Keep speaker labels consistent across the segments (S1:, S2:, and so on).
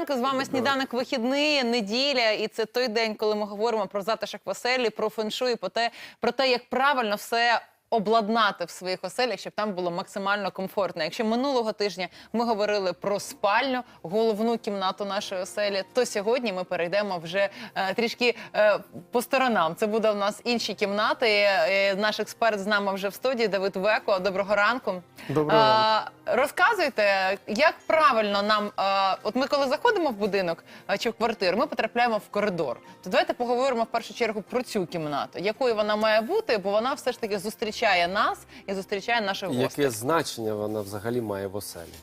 S1: ранку. З вами сніданок вихідний, неділя, і це той день, коли ми говоримо про затишок в оселі, про феншуй, про те, про те, як правильно все. Обладнати в своїх оселях, щоб там було максимально комфортно. Якщо минулого тижня ми говорили про спальню, головну кімнату нашої оселі, то сьогодні ми перейдемо вже е, трішки е, по сторонам. Це буде у нас інші кімнати. Е, наш експерт з нами вже в студії Давид Веко. Доброго ранку.
S2: Доброго ранку.
S1: А, розказуйте, як правильно нам, а, от ми коли заходимо в будинок а, чи в квартиру, ми потрапляємо в коридор. То давайте поговоримо в першу чергу про цю кімнату, якою вона має бути, бо вона все ж таки зустрічає нас і зустрічає наших гостей.
S3: Яке значення вона взагалі має в оселі?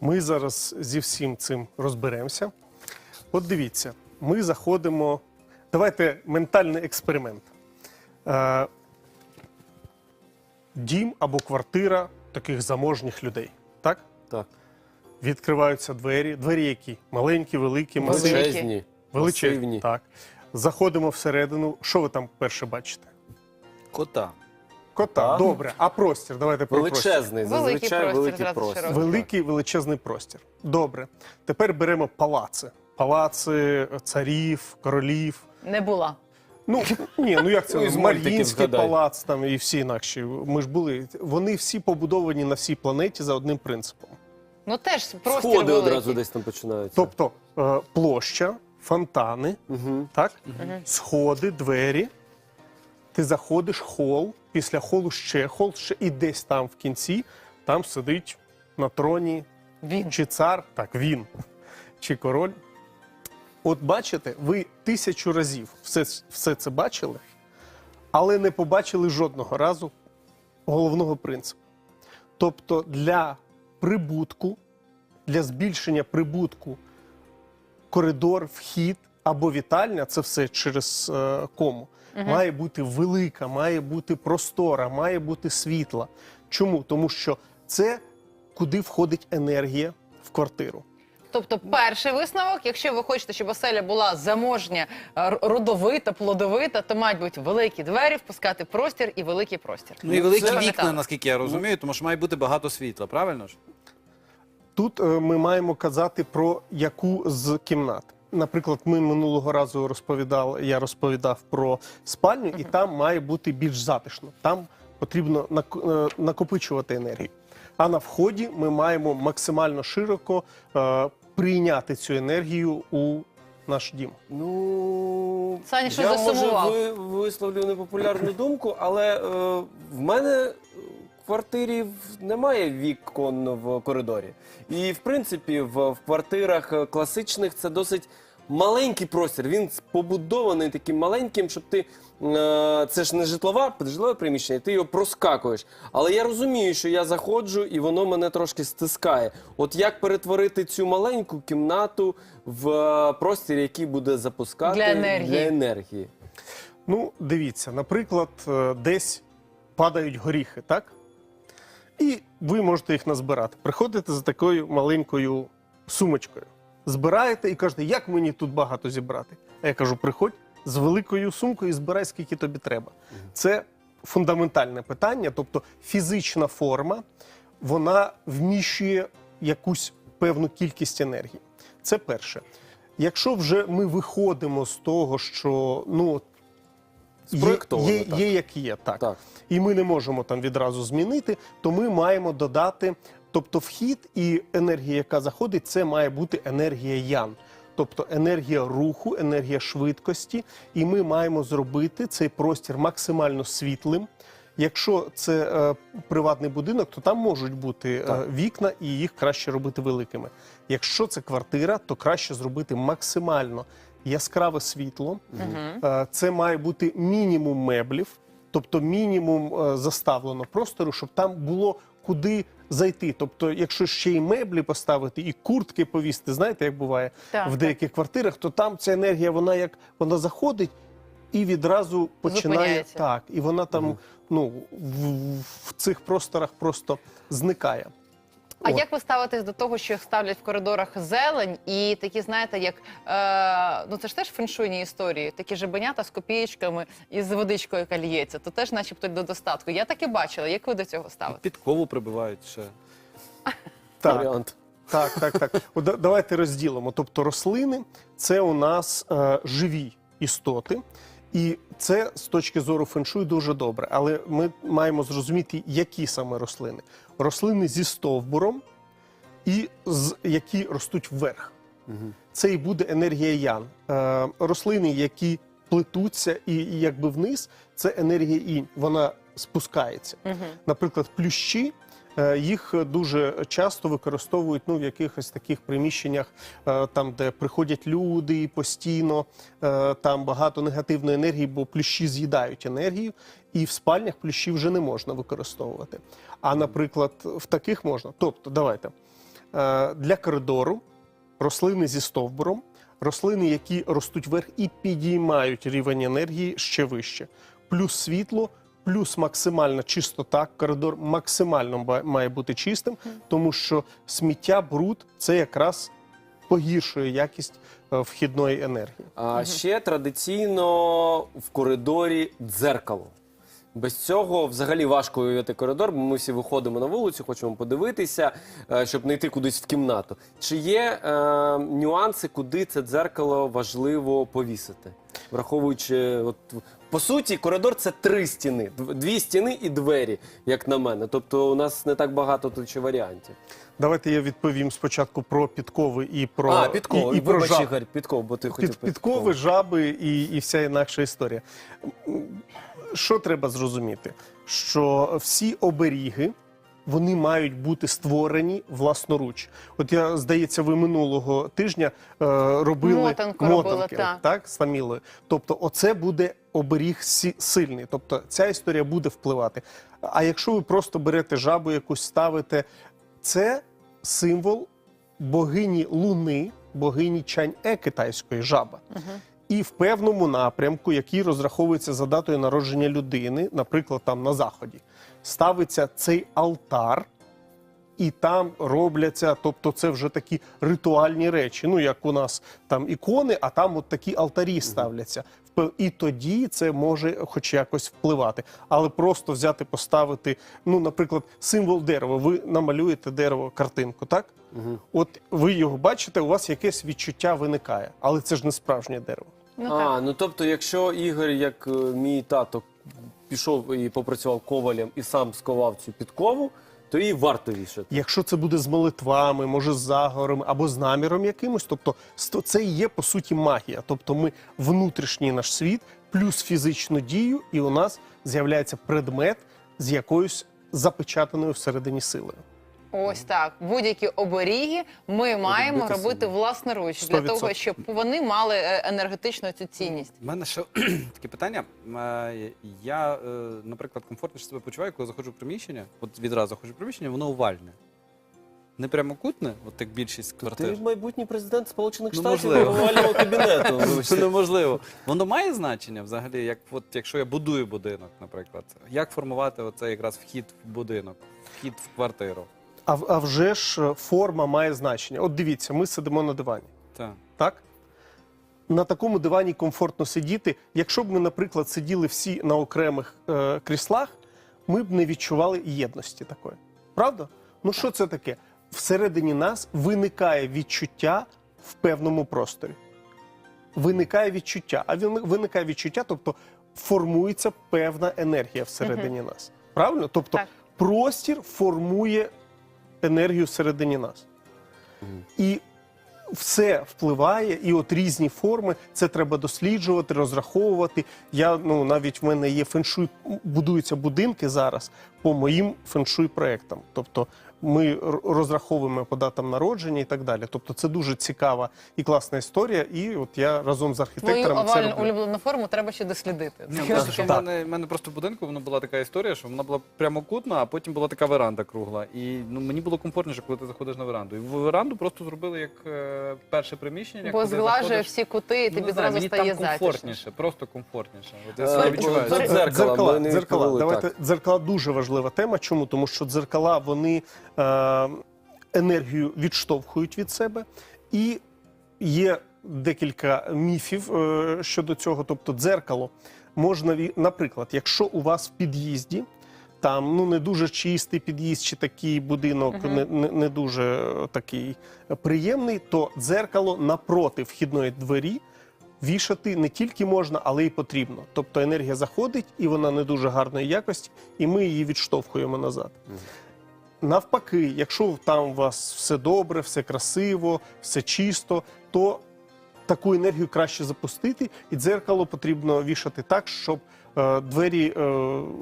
S2: Ми зараз зі всім цим розберемося. От дивіться, ми заходимо. Давайте ментальний експеримент. Е, дім або квартира таких заможніх людей. Так?
S3: Так.
S2: Відкриваються двері. Двері які? Маленькі, великі, масивні.
S3: Величезні,
S2: Величезні.
S3: масивні.
S2: Так. Заходимо всередину. Що ви там перше бачите?
S4: Кота.
S2: Кота. Добре. А простір? Давайте про простір.
S3: Величезний,
S1: Великий
S3: зазвичай
S1: простір,
S3: великий
S1: зразу
S3: простір.
S1: широкий.
S2: Великий величезний простір. Добре. Тепер беремо палаци. Палаци царів, королів.
S1: Не була.
S2: Ну ні, ну як це
S3: Ну, із мультиків
S2: Мар'їнський
S3: згадай.
S2: палац там і всі інакші. Ми ж були. Вони всі побудовані на всій планеті за одним принципом.
S1: Ну теж простір
S3: Сходи
S1: великий.
S3: одразу десь там починаються.
S2: Тобто е, площа, фонтани,
S3: Угу.
S2: так? сходи, двері. Ти заходиш, хол, після холу ще хол, ще і десь там в кінці там сидить на троні
S1: Він.
S2: чи цар, так він, чи король. От бачите, ви тисячу разів все, все це бачили, але не побачили жодного разу головного принципу. Тобто для прибутку, для збільшення прибутку, коридор, вхід або вітальня це все через е, кому. Має бути велика, має бути простора, має бути світла. Чому? Тому що це куди входить енергія в квартиру.
S1: Тобто, перший висновок, якщо ви хочете, щоб оселя була заможня, р- родовита, плодовита, то мають бути великі двері, впускати простір і великий простір.
S4: Ну і великі
S1: Це-
S4: вікна, наскільки я розумію, тому що має бути багато світла, правильно ж?
S2: Тут е, ми маємо казати про яку з кімнат. Наприклад, ми минулого разу розповідали, я розповідав про спальню, і там має бути більш затишно. Там потрібно е, накопичувати енергію. А на вході ми маємо максимально широко е, прийняти цю енергію у наш дім.
S3: Ну,
S1: Саня, що
S3: я
S1: засумував?
S3: може ви, висловлю непопулярну думку, але е, в мене квартирі в- немає вікон в коридорі. І в принципі, в, в квартирах е, класичних це досить маленький простір. Він побудований таким маленьким, щоб ти. е, Це ж не житлова, житлове приміщення, ти його проскакуєш. Але я розумію, що я заходжу і воно мене трошки стискає. От як перетворити цю маленьку кімнату в е, простір, який буде запускати
S1: Для енергії.
S3: Для енергії.
S2: Ну, дивіться, наприклад, е, десь падають горіхи, так? І ви можете їх назбирати. Приходите за такою маленькою сумочкою. Збираєте і кажете, як мені тут багато зібрати? А я кажу, приходь з великою сумкою і збирай, скільки тобі треба. Це фундаментальне питання, тобто фізична форма, вона вміщує якусь певну кількість енергії. Це перше. Якщо вже ми виходимо з того, що ну, є,
S3: Спроєктовано,
S2: є,
S3: так.
S2: є як є, так.
S3: Так.
S2: І ми не можемо там відразу змінити, то ми маємо додати, тобто вхід і енергія, яка заходить, це має бути енергія ян. Тобто енергія руху, енергія швидкості, і ми маємо зробити цей простір максимально світлим. Якщо це е, приватний будинок, то там можуть бути е, вікна, і їх краще робити великими. Якщо це квартира, то краще зробити максимально яскраве світло. Е, Це має бути мінімум меблів, тобто мінімум е, заставлено простору, щоб там було куди зайти. Тобто, якщо ще й меблі поставити, і куртки повісти, знаєте, як буває
S1: Так,
S2: в деяких квартирах, то там ця енергія, вона як вона заходить. І відразу починає
S1: Зупиняється.
S2: так, і вона там ну в, в цих просторах просто зникає.
S1: А
S2: От.
S1: як ви ставитесь до того, що ставлять в коридорах зелень і такі, знаєте, як е, ну це ж теж феншуйні історії, такі жабенята з копієчками і з водичкою, яка лється, то теж, начебто, до достатку. Я таки бачила. Як ви до цього ставите?
S4: Підкову прибивають ще.
S2: Так.
S3: Варіант.
S2: Так, так, так. От да- давайте розділимо. Тобто рослини це у нас е, живі істоти, і це з точки зору феншуй дуже добре. Але ми маємо зрозуміти, які саме рослини. Рослини зі стовбуром і з, які ростуть вверх. Це і буде енергія ян. Е, рослини, які плетуться і, і якби вниз, це енергія інь. Вона спускається. Наприклад, плющі. Е, Їх дуже часто використовують ну, в якихось таких приміщеннях, е, там, де приходять люди постійно, е, там багато негативної енергії, бо плющі з'їдають енергію, і в спальнях плющі вже не можна використовувати. А, наприклад, в таких можна. Тобто, давайте для коридору рослини зі стовбуром, рослини, які ростуть вверх і підіймають рівень енергії ще вище, плюс світло, плюс максимальна чистота. Коридор максимально має бути чистим, тому що сміття, бруд це якраз погіршує якість е, вхідної енергії.
S3: А ще традиційно в коридорі дзеркало. Без цього взагалі важко уявити коридор, бо ми всі виходимо на вулицю, хочемо подивитися, е, щоб не йти кудись в кімнату. Чи є е, нюанси, куди це дзеркало важливо повісити? Враховуючи, от по суті, коридор це три стіни, дві стіни і двері, як на мене. Тобто у нас не так багато тут ще варіантів.
S2: Давайте я відповім спочатку про підкови і про
S3: а, підков,
S2: і, і про
S3: вибач,
S2: жаб.
S3: Ігор, підков, бо ти хотів
S2: Під, підкови, жаби і, і вся інакша історія. Що треба зрозуміти? Що всі оберіги. Вони мають бути створені власноруч. От я здається, ви минулого тижня е, робили
S1: Мотанку
S2: мотанки,
S1: так.
S2: так, з Тамілою. Тобто, оце буде оберіг сильний. Тобто, ця історія буде впливати. А якщо ви просто берете жабу, якусь ставите, це символ богині Луни, богині Чань-Е китайської жаба. І в певному напрямку, який розраховується за датою народження людини, наприклад, там на заході, ставиться цей алтар, і там робляться, тобто це вже такі ритуальні речі. Ну як у нас там ікони, а там от такі алтарі ставляться. І тоді це може хоч якось впливати. Але просто взяти, поставити, ну, наприклад, символ дерева. Ви намалюєте дерево, картинку, так? От ви його бачите, у вас якесь відчуття виникає, але це ж не справжнє дерево.
S1: Ну,
S3: а, ну тобто, якщо Ігор, як е, мій тато, пішов і попрацював ковалем і сам сковав цю підкову, то її варто вішати.
S2: Якщо це буде з молитвами, може з заговорами або з наміром якимось, тобто це і є по суті магія. Тобто ми внутрішній наш світ плюс фізичну дію, і у нас з'являється предмет з якоюсь запечатаною всередині силою.
S1: Ось так. Будь-які оберіги ми маємо
S3: робити
S1: робити власноруч для
S2: 100%.
S1: того, щоб вони мали е, енергетичну цю цінність.
S4: У мене ще таке питання. Е, Я, е, наприклад, комфортніше себе почуваю, коли заходжу в приміщення, от відразу заходжу в приміщення, воно овальне. Не прямокутне, от як більшість квартир.
S3: Ти майбутній президент Сполучених
S4: Ну,
S3: Штатів овального кабінету.
S4: Це неможливо. Воно має значення взагалі, як от якщо я будую будинок, наприклад, як формувати оцей якраз вхід в будинок, вхід в квартиру.
S2: А, а вже ж е, форма має значення. От дивіться, ми сидимо на дивані.
S4: Так.
S2: Так? На такому дивані комфортно сидіти. Якщо б ми, наприклад, сиділи всі на окремих е, кріслах, ми б не відчували єдності такої. Правда? Ну що це таке? Всередині нас виникає відчуття в певному просторі. Виникає відчуття. А він- виникає відчуття, тобто формується певна енергія всередині нас. Правильно? Тобто
S1: Так.
S2: простір формує енергію всередині нас. І все впливає, і от різні форми. Це треба досліджувати, розраховувати. Я ну навіть в мене є феншуй, будуються будинки зараз по моїм феншуй проектам. Тобто ми розраховуємо по датам народження і так далі. Тобто, це дуже цікава і класна історія. І от я разом з
S1: Твою
S2: архітекторами це
S1: овальну
S2: роблю.
S1: улюблену форму треба ще дослідити.
S4: Ні, просто, що в мене, в мене просто в будинку воно була така історія, що вона була прямокутна, а потім була така веранда кругла. І ну, мені було комфортніше, коли ти заходиш на веранду. І в веранду просто зробили як е, перше приміщення.
S1: Бо
S4: куди
S1: зглажує
S4: заходиш.
S1: всі кути, і
S4: Ну,
S1: тобі
S4: не знаю,
S1: зразу
S4: мені
S1: стає
S4: там
S1: затишніше.
S4: комфортніше, просто комфортніше. От я
S3: Е,
S4: себе відчуваю.
S3: дзеркала,
S2: дзеркала,
S3: ми не
S2: дзеркала.
S3: відповіли,
S2: Давайте
S3: так.
S2: дзеркала дуже важлива тема. Чому? Тому що дзеркала вони енергію відштовхують від себе, і є декілька міфів е, щодо цього. Тобто, дзеркало можна наприклад, якщо у вас в під'їзді там ну не дуже чистий під'їзд чи такий будинок, не, не, не дуже е, такий е, приємний, то дзеркало напроти вхідної двері вішати не тільки можна, але й потрібно. Тобто енергія заходить, і вона не дуже гарної якості, і ми її відштовхуємо назад. Навпаки, якщо там у вас все добре, все красиво, все чисто, то таку енергію краще запустити, і дзеркало потрібно вішати так, щоб е, двері е,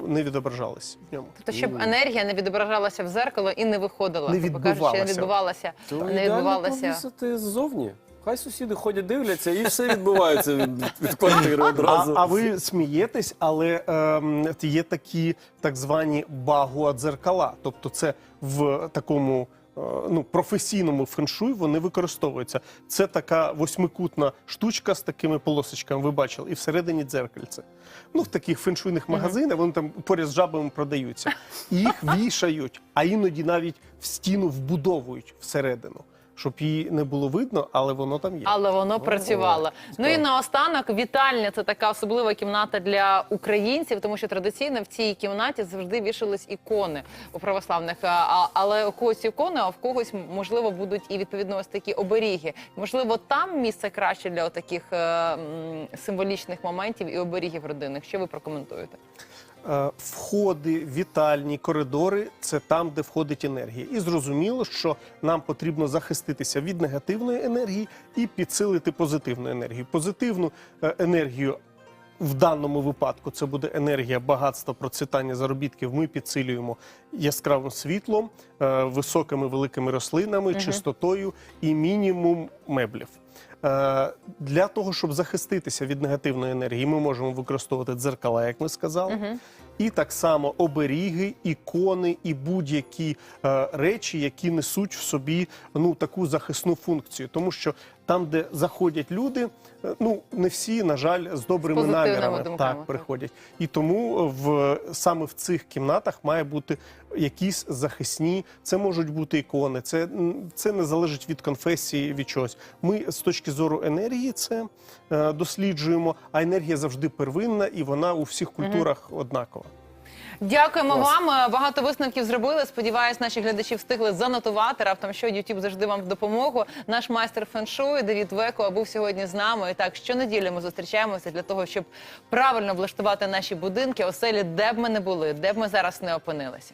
S2: не відображались в ньому.
S1: Тобто, щоб енергія не відображалася в зеркало і не виходила.
S2: Не
S1: Тобто, кажучи, не відбувалася.
S3: То
S1: Не відбувалася.
S3: повісити ззовні. Хай сусіди ходять, дивляться, і все відбувається від, від квартири одразу.
S2: А, а ви смієтесь, але ем, є такі так звані багуадзеркала. Тобто, це в такому е, ну, професійному феншуй вони використовуються. Це така восьмикутна штучка з такими полосочками. Ви бачили, і всередині дзеркальце. Ну, в таких феншуйних магазинах вони там поряд з жабами продаються. І їх вішають, а іноді навіть в стіну вбудовують всередину. Щоб її не було видно, але воно там є.
S1: Але воно працювало. Ну і наостанок вітальня це така особлива кімната для українців, тому що традиційно в цій кімнаті завжди вішались ікони у православних. А- але у когось ікони, а в когось можливо будуть і відповідно ось такі оберіги. Можливо, там місце краще для таких символічних моментів і оберігів родинних. Що ви прокоментуєте?
S2: Е, Входи, вітальні, коридори це там, де входить енергія. І зрозуміло, що нам потрібно захиститися від негативної енергії і підсилити позитивну енергію. Позитивну е, енергію в даному випадку це буде енергія багатства, процвітання заробітків. Ми підсилюємо яскравим світлом, е, високими великими рослинами, чистотою і мінімум меблів. Е, Для того, щоб захиститися від негативної енергії, ми можемо використовувати дзеркала, як ми сказали, і так само оберіги, ікони і будь-які е, речі, які несуть в собі ну таку захисну функцію. Тому що там, де заходять люди, е, ну не всі, на жаль, з добрими
S1: позитивними
S2: намірами
S1: думками,
S2: так приходять. І тому в саме в цих кімнатах має бути якісь захисні. Це можуть бути ікони. Це, це не залежить від конфесії, від чогось. Ми з точки зору енергії це е, досліджуємо. А енергія завжди первинна, і вона у всіх культурах однакова.
S1: Дякуємо
S3: Клас.
S1: вам. Е, Багато висновків зробили. Сподіваюсь, наші глядачі встигли занотувати. Раптом що YouTube завжди вам в допомогу. Наш майстер феншуй Давід Веко був сьогодні з нами. І так щонеділі ми зустрічаємося для того, щоб правильно влаштувати наші будинки, оселі, де б ми не були, де б ми зараз не опинилися.